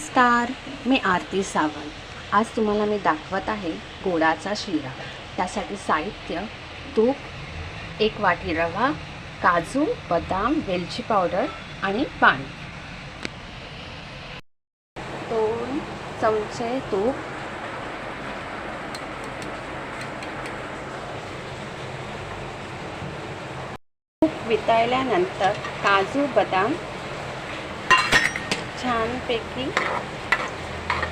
नमस्कार मी आरती सावंत. आज तुम्हाला मी दाखवत आहे गोडाचा शिरा. त्यासाठी साहित्य तूप एक वाटी रवा काजू बदाम वेलची पावडर आणि पाणी. दोन चमचे तूप. तूप वितळल्यानंतर काजू बदाम छानपैकी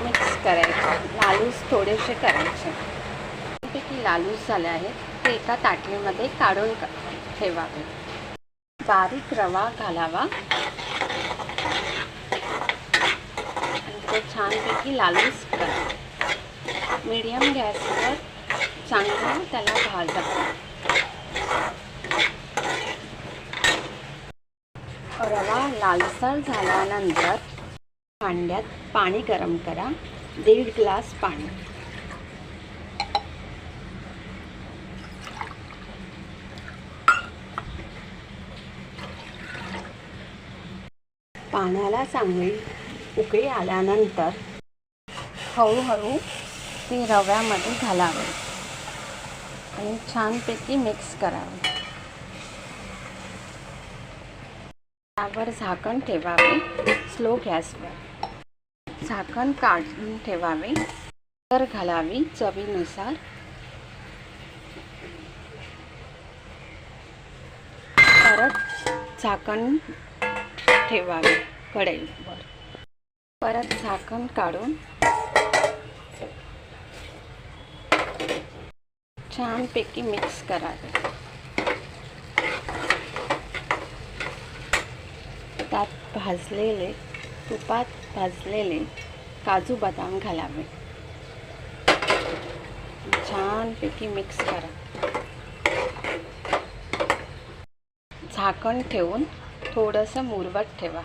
मिक्स करायचे. लालूस थोडेसे करायचे. छानपैकी लालूस झाले आहेत. ते एका ताटलीमध्ये काढून ठेवावे बारीक रवा घालावा. आणि तो छानपैकी लालूस करा. मीडियम गॅसवर चांगलं त्याला भाजा. रवा लालसर झाल्यानंतर भांड्यात पाणी गरम करा. दीड ग्लास पाणी. पाण्याला चांगली उकळी आल्यानंतर हळूहळू ती रव्यामध्ये घालावे आणि छानपैकी मिक्स करावे. त्यावर झाकण ठेवावे. स्लो गॅसवर. झाकण काढून ठेवावे. तर घालावी चवीनुसार. परत झाकण ठेवावे कढईवर. परत झाकण काढून छानपैकी मिक्स करावे. त्यात भाजलेले तुपात भाजलेले काजू बदाम घालावे. छानपैकी मिक्स करा. झाकण ठेवून थोडंसं मुरवत ठेवा.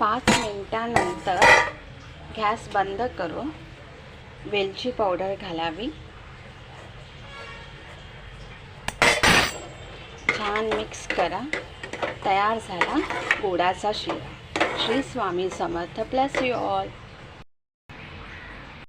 पाच मिनटानंतर गॅस बंद करून वेलची पावडर घालावी. छान मिक्स करा. तयार झाला गोडाचा शिरा. Shri Swami Samarth. Bless you all